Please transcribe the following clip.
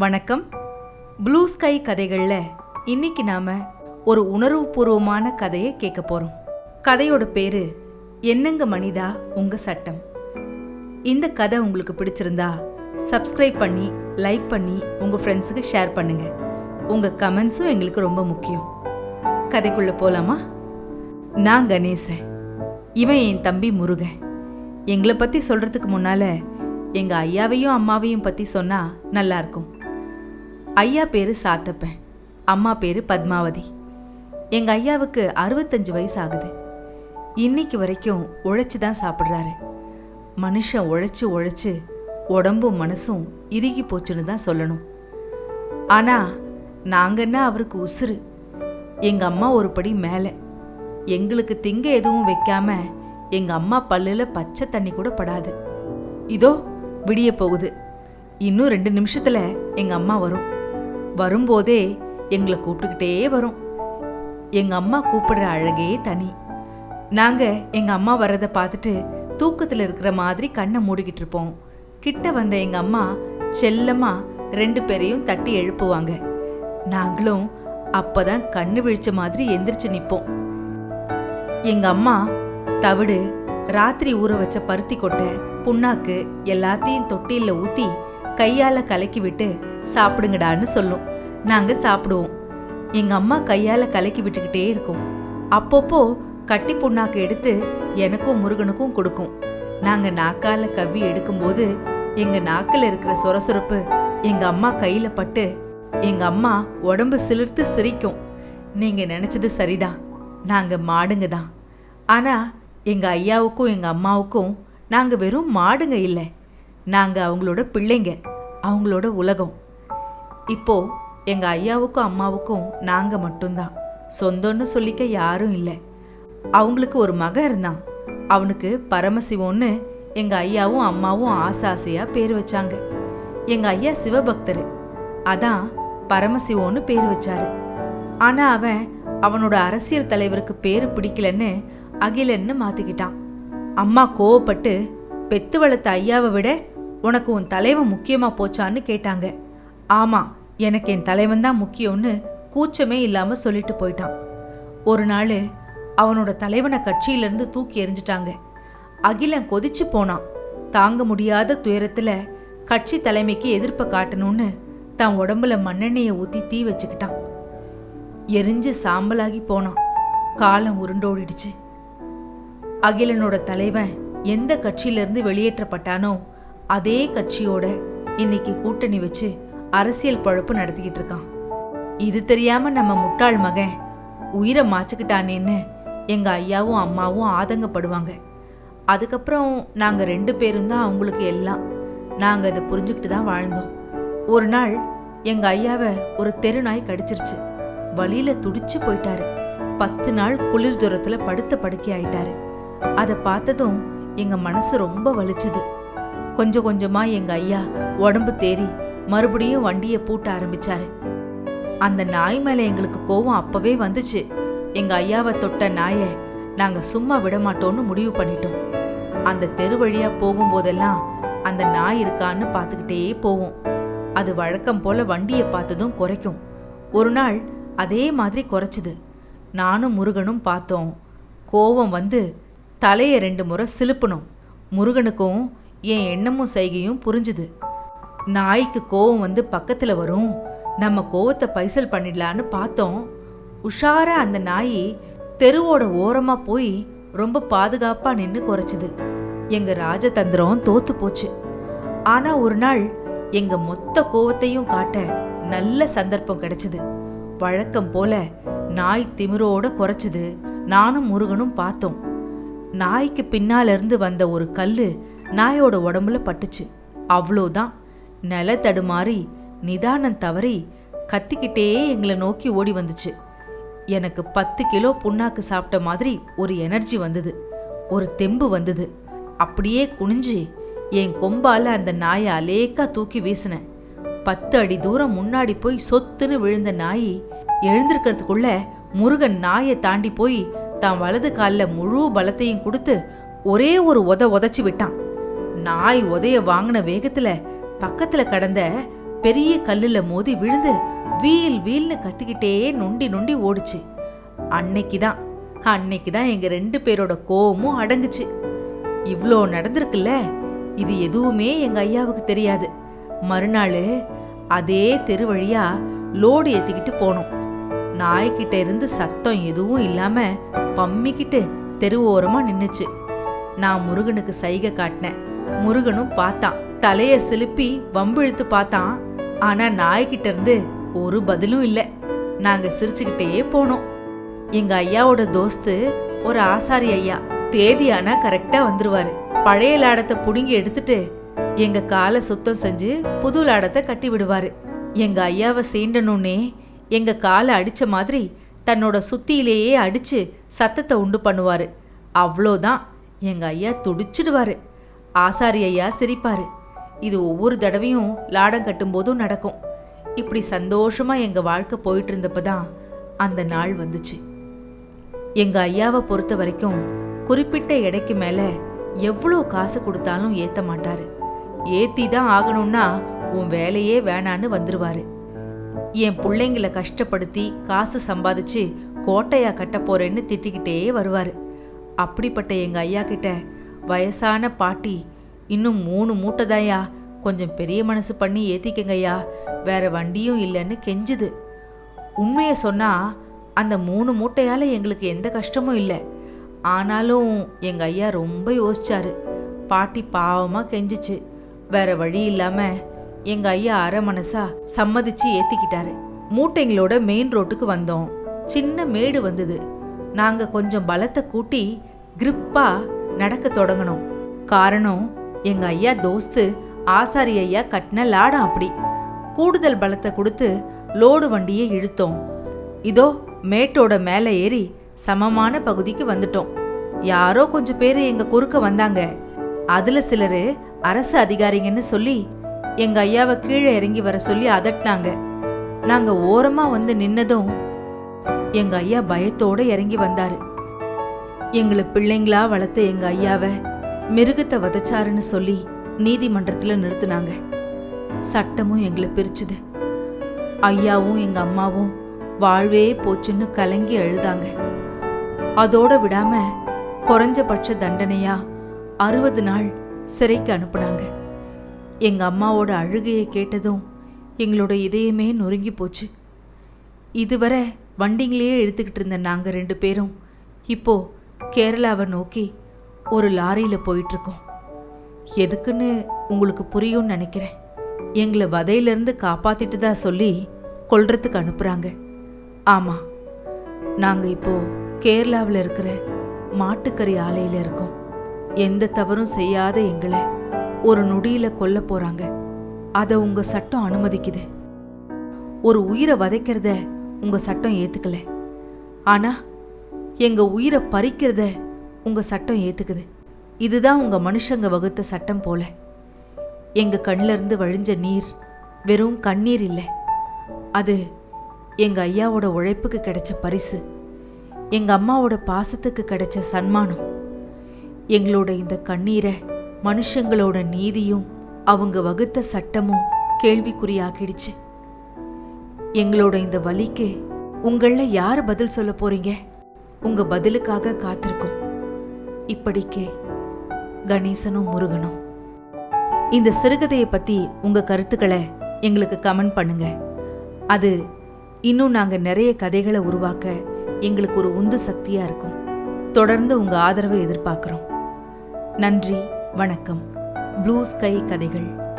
வணக்கம். Blue sky கதைகளில் இன்னைக்கு நாம ஒரு உணர்வுபூர்வமான கதையை கேட்க போறோம். கதையோட பேரு என்னங்க மனிதா உங்க சட்டம்? இந்த கதை உங்களுக்கு பிடிச்சிருந்தா சப்ஸ்கிரைப் பண்ணி லைக் பண்ணி உங்க ஃப்ரெண்ட்ஸுக்கு ஷேர் பண்ணுங்க. உங்க கமெண்ட்ஸும் எங்களுக்கு ரொம்ப முக்கியம். கதைக்குள்ள போலாமா? நான் கணேசன். இவன் என் தம்பி முருகன். எங்களை பத்தி சொல்றதுக்கு முன்னால எங்க ஐயாவையும் அம்மாவையும் பத்தி சொன்னா நல்லா இருக்கும். ஐயா பேரு சாத்தப்பன் அம்மா பேரு பத்மாவதி. எங்க ஐயாவுக்கு அறுபத்தஞ்சு வயசு ஆகுது இன்னைக்கு வரைக்கும் உழைச்சி தான் சாப்பிட்றாரு. மனுஷன் உழைச்சி உழைச்சி உடம்பும் மனசும் இறுகி போச்சுன்னு தான் சொல்லணும். ஆனா நாங்கன்னா அவருக்கு உசுரு எங்க அம்மா ஒரு படி மேலே. எங்களுக்கு திங்க எதுவும் வைக்காம எங்க அம்மா பல்லுல பச்சை தண்ணி கூட படாது. இதோ விடிய போகுது. இன்னும் ரெண்டு நிமிஷத்துல எங்க அம்மா வரும். வரும்போதே எங்களை கூப்பிட்டுக்கிட்டே வரும். எங்கள் அம்மா கூப்பிடுற அழகே தனி. நாங்கள் எங்கள் அம்மா வர்றதை பார்த்துட்டு தூக்கத்தில் இருக்கிற மாதிரி கண்ணை மூடிக்கிட்டு இருப்போம். கிட்ட வந்த எங்கள் அம்மா செல்லமாக ரெண்டு பேரையும் தட்டி எழுப்புவாங்க. நாங்களும் அப்பதான் கண்ணு விழிச்ச மாதிரி எந்திரிச்சு நிற்போம் எங்கள் அம்மா தவிடு ராத்திரி ஊற வச்ச பருத்தி கொட்டை புண்ணாக்கு எல்லாத்தையும் தொட்டியில ஊற்றி கையால் கலக்கி விட்டு சாப்பிடுங்கடான்னு சொல்லும். நாங்கள் சாப்பிடுவோம். எங்கள் அம்மா கையால் கலக்கி விட்டுக்கிட்டே இருக்கும். அப்பப்போ கட்டி புண்ணாக்கு எடுத்து எனக்கும் முருகனுக்கும் கொடுக்கும். நாங்கள் நாக்கால கவ்வி எடுக்கும்போது எங்கள் நாக்கில் இருக்கிற சொரசொரப்பு எங்கள் அம்மா கையில் பட்டு எங்கள் அம்மா உடம்பு சிலிர்த்து சிரிக்கும். நீங்கள் நினச்சது சரிதான். நாங்கள் மாடுங்க தான். ஆனால் எங்கள் ஐயாவுக்கும் எங்கள் அம்மாவுக்கும் நாங்கள் வெறும் மாடுங்க இல்லை. நாங்கள் அவங்களோட பிள்ளைங்க. அவங்களோட உலகம். இப்போ எங்க ஐயாவுக்கும் அம்மாவுக்கும் நாங்க மட்டும்தான். சொந்தம்னு சொல்லிக்க யாரும் இல்லை. அவங்களுக்கு ஒரு மகன் இருந்தான். அவனுக்கு பரமசிவம்னு எங்க ஐயாவும் அம்மாவும் ஆசை ஆசையாக பேர் வச்சாங்க. எங்க ஐயா சிவபக்தர். அதான் பரமசிவம்னு பேர் வச்சாரு. ஆனா அவன் அவனோட அரசியல் தலைவருக்கு பேரு பிடிக்கலன்னு அகிலன்னு மாத்திக்கிட்டான். அம்மா கோவப்பட்டு பெத்து வளர்த்த ஐயாவை விட உனக்கு உன் தலைவன் முக்கியமா போச்சான்னு கேட்டாங்க. ஆமா எனக்கு என் தலைவன் தான் முக்கியம்னு கூச்சமே இல்லாமல் சொல்லிட்டு போயிட்டான். ஒரு நாள் அவனோட தலைவனை கட்சியிலேருந்து தூக்கி எறிஞ்சிட்டாங்க. அகிலன் கொதிச்சு போனான். தாங்க முடியாத துயரத்தில் கட்சி தலைமைக்கு எதிர்ப்பை காட்டணும்னு தன் உடம்புல மண்ணெண்ணெயை ஊற்றி தீ வச்சுக்கிட்டான். எரிஞ்சு சாம்பலாகி போனான். காலம் உருண்டோடிடுச்சு. அகிலனோட தலைவன் எந்த கட்சியிலிருந்து வெளியேற்றப்பட்டானோ அதே கட்சியோட இன்னைக்கு கூட்டணி வச்சு அரசியல் பழப்பு நடத்திக்கிட்டு இருக்கான். இது தெரியாம நம்ம முட்டாள் மகன் உயிரை மாச்சுக்கிட்டானேன்னு எங்க ஐயாவும் அம்மாவும் ஆதங்கப்படுவாங்க. அதுக்கப்புறம் நாங்க ரெண்டு பேரும் தான் அவங்களுக்கு எல்லாம். நாங்க அதை புரிஞ்சுக்கிட்டு தான் வாழ்ந்தோம். ஒரு நாள் எங்க ஐயாவை ஒரு தெருநாய் கடிச்சிருச்சு. வழியில துடிச்சு போயிட்டாரு. பத்து நாள் குளிர் ஜுரத்தில் படுத்த படுக்கை ஆயிட்டாரு. அதை பார்த்ததும் எங்க மனசு ரொம்ப வலிச்சுது. கொஞ்சம் கொஞ்சமா எங்க ஐயா உடம்பு தேறி மறுபடியும் வண்டியை பூட்ட ஆரம்பிச்சாரு. அந்த நாய் மேலே எங்களுக்கு கோவம் அப்பவே வந்துச்சு. எங்க ஐயாவை தொட்ட நாயை நாங்க சும்மா விட மாட்டோம்னு முடிவு பண்ணிட்டோம். அந்த தெரு வழியா போகும்போதெல்லாம் அந்த நாய் இருக்கான்னு பார்த்துக்கிட்டே போவோம். அது வழக்கம் போல வண்டியை பார்த்ததும் குறைக்கும். ஒரு நாள் அதே மாதிரி குறைச்சிது. நானும் முருகனும் பார்த்தோம். கோவம் வந்து தலையை ரெண்டு முறை சிலுப்பணும் முருகனுக்கும் என் எண்ணமும் செய்கையும் புரிஞ்சுது. நாய்க்கு கோவம் வந்து பக்கத்தில் வரும். நம்ம கோவத்தை பைசல் பண்ணிடலான்னு பார்த்தோம். உஷாராக அந்த நாய் தெருவோட ஓரமாக போய் ரொம்ப பாதுகாப்பாக நின்று குறைச்சிது. எங்கள் ராஜதந்திரம் தோத்து போச்சு. ஆனால் ஒரு நாள் எங்கள் மொத்த கோவத்தையும் காட்ட நல்ல சந்தர்ப்பம் கிடைச்சிது. வழக்கம் போல நாய் திமிரோட குறைச்சிது. நானும் முருகனும் பார்த்தோம். நாய்க்கு பின்னால இருந்து வந்த ஒரு கல் நாயோட உடம்புல பட்டுச்சு. அவ்வளோதான் நில தடுமாறி நிதானம் தவறி கத்திக்கிட்டே எங்களை நோக்கி ஓடி வந்துச்சு. எனக்கு பத்து கிலோ புண்ணாக்கு சாப்பிட்ட மாதிரி ஒரு எனர்ஜி வந்தது ஒரு தெம்பு வந்தது. அப்படியே குனிஞ்சு என் கொம்பால அந்த நாயை அலேக்கா தூக்கி வீசினேன். பத்து அடி தூரம் முன்னாடி போய் சொத்துன்னு விழுந்த நாய் எழுந்திருக்கிறதுக்குள்ள முருகன் நாயை தாண்டி போய் தான் வலது காலில் முழு பலத்தையும் கொடுத்து ஒரே ஒரு உத உதச்சி விட்டான். நாய் உதைய வாங்கின வேகத்தில் பக்கத்துல கடந்த பெரிய கல்லுல மோதி விழுந்து வீல் வீல்னு கத்திக்கிட்டே நொண்டி நொண்டி ஓடுச்சு. அன்னைக்கு தான் அன்னைக்கு தான் எங்க ரெண்டு பேரோட கோவமும் அடங்குச்சு. இவ்ளோ நடந்திருக்குல்ல இது எதுவுமே எங்க ஐயாவுக்கு தெரியாது. மறுநாள் அதே தெரு வழியா லோடு ஏத்திக்கிட்டு போனோம். நாய்கிட்ட இருந்து சத்தம் எதுவும் இல்லாம பம்மிக்கிட்டு தெரு ஓரமாக நின்னுச்சு. நான் முருகனுக்கு சைகை காட்டினேன். முருகனும் பார்த்தான். தலைய சிலுப்பி வம்பிழுத்து பார்த்தான். ஆனா நாய்கிட்ட இருந்து ஒரு பதிலும் இல்லை. நாங்க சிரிச்சுக்கிட்டே போனோம். எங்க ஐயாவோட தோஸ்து ஒரு ஆசாரி ஐயா தேதியானா கரெக்டாக கரெக்டா வந்துருவாரு. பழைய லாடத்தை புடுங்கி எடுத்துட்டு எங்க காலை சுத்தம் செஞ்சு புது லாடத்தை கட்டி விடுவாரு. எங்க ஐயாவை சீண்டணுன்னே எங்க காலை அடிச்ச மாதிரி தன்னோட சுத்தியிலேயே அடிச்சு சத்தத்தை உண்டு பண்ணுவாரு. அவ்வளோதான். எங்க ஐயா துடிச்சிடுவாரு. ஆசாரி ஐயா சிரிப்பாரு. இது ஒவ்வொரு தடவையும் லாடம் கட்டும்போதும் நடக்கும். இப்படி சந்தோஷமாக எங்கள் வாழ்க்கை போயிட்டு இருந்தப்ப தான் அந்த நாள் வந்துச்சு. எங்கள் ஐயாவை பொறுத்த வரைக்கும் குறிப்பிட்ட எடைக்கு மேலே எவ்வளோ காசு கொடுத்தாலும் ஏற்ற மாட்டார். ஏற்றி தான் ஆகணும்னா உன் வேலையே வேணான்னு வந்துடுவார் என் பிள்ளைங்கள கஷ்டப்படுத்தி காசு சம்பாதிச்சு கோட்டையா கட்ட போறேன்னு திட்டிக்கிட்டே வருவார். அப்படிப்பட்ட எங்கள் ஐயா கிட்ட வயசான பாட்டி இன்னும் மூணு மூட்டைதாயா கொஞ்சம் பெரிய மனசு பண்ணி ஏற்றிக்கங்கய்யா வேற வண்டியும் இல்லைன்னு கெஞ்சுது. உண்மையை சொன்னால் அந்த மூணு மூட்டையால் எங்களுக்கு எந்த கஷ்டமும் இல்லை. ஆனாலும் எங்கள் ஐயா ரொம்ப யோசிச்சாரு. பாட்டி பாவமாக கெஞ்சிச்சு. வேற வழி இல்லாமல் எங்கள் ஐயா அரை மனசா சம்மதிச்சு ஏற்றிக்கிட்டாரு மூட்டைங்களோட மெயின் ரோட்டுக்கு வந்தோம். சின்ன மேடு வந்தது. நாங்கள் கொஞ்சம் பலத்தை கூட்டி கிரிப்பாக நடக்க தொடங்கினோம். காரணம் எங்க ஐயா தோஸ்து ஆசாரி ஐயா கட்டின லாடம் அப்படி. கூடுதல் பலத்தை கொடுத்து லோடு வண்டியை இழுத்தோம். இதோ மேட்டோட மேலே ஏறி சமமான பகுதிக்கு வந்துட்டோம். யாரோ கொஞ்சம் பேர் எங்க குறுக்க வந்தாங்க. அதுல சிலர் அரசு அதிகாரிங்கன்னு சொல்லி எங்க ஐயாவை கீழே இறங்கி வர சொல்லி அதட்டினாங்க. நாங்க ஓரமா வந்து நின்னதும் எங்க ஐயா பயத்தோட இறங்கி வந்தாரு. எங்களை பிள்ளைங்களா வளர்த்த எங்க ஐயாவை மிருகத்தை வதச்சாருன்னு சொல்லி நீதிமன்றத்தில் நிறுத்தினாங்க. சட்டமும் எங்களை பிரிச்சுது. ஐயாவும் எங்க அம்மாவும் வாழ்வே போச்சுன்னு கலங்கி அழுதாங்க. அதோட விடாம குறைஞ்சபட்ச தண்டனையா அறுபது நாள் சிறைக்கு அனுப்புனாங்க. எங்க அம்மாவோட அழுகையை கேட்டதும் எங்களோட இதயமே நொறுங்கி போச்சு. இதுவரை வண்டிங்களையே எடுத்துக்கிட்டு இருந்த நாங்கள் ரெண்டு பேரும் இப்போ கேரளாவை நோக்கி ஒரு லாரியில் போயிட்டுருக்கோம். எதுக்குன்னு உங்களுக்கு புரியும்னு நினைக்கிறேன். எங்களை வதையிலிருந்து காப்பாத்திட்டு தான் சொல்லி கொல்றதுக்கு அனுப்புகிறாங்க ஆமாம் நாங்கள் இப்போது கேரளாவில் இருக்கிற மாட்டுக்கறி ஆலையில் இருக்கோம். எந்த தவறும் செய்யாத எங்களை ஒரு நொடியில் கொல்ல போகிறாங்க அதை உங்கள் சட்டம் அனுமதிக்குது. ஒரு உயிரை வதைக்கிறத உங்கள் சட்டம் ஏற்றுக்கலை ஆனால் எங்கள் உயிரை பறிக்கிறத உங்கள் சட்டம் ஏற்றுக்குது இதுதான் உங்கள் மனுஷங்க வகுத்த சட்டம் போல. எங்கள் கண்ணிலிருந்து வழிஞ்ச நீர் வெறும் கண்ணீர் இல்லை. அது எங்கள் ஐயாவோட உழைப்புக்கு கிடைச்ச பரிசு. எங்கள் அம்மாவோட பாசத்துக்கு கிடைச்ச சன்மானம். எங்களோட இந்த கண்ணீரை மனுஷங்களோட நீதியும் அவங்க வகுத்த சட்டமும் கேள்விக்குறியாக்கிடுச்சு. எங்களோட இந்த வலிக்கு உங்களில் யார் பதில் சொல்ல போறீங்க? உங்க பதிலுக்காக காத்திருக்கோம். இப்படிக்கு கணேசனும் முருகனும். இந்த சிறுகதையை பற்றி உங்கள் கருத்துக்களை எங்களுக்கு கமெண்ட் பண்ணுங்க. அது இன்னும் நாங்கள் நிறைய கதைகளை உருவாக்க எங்களுக்கு ஒரு உந்து சக்தியாக இருக்கும். தொடர்ந்து உங்கள் ஆதரவை எதிர்பார்க்குறோம். நன்றி வணக்கம். ப்ளூ ஸ்கை கதைகள்.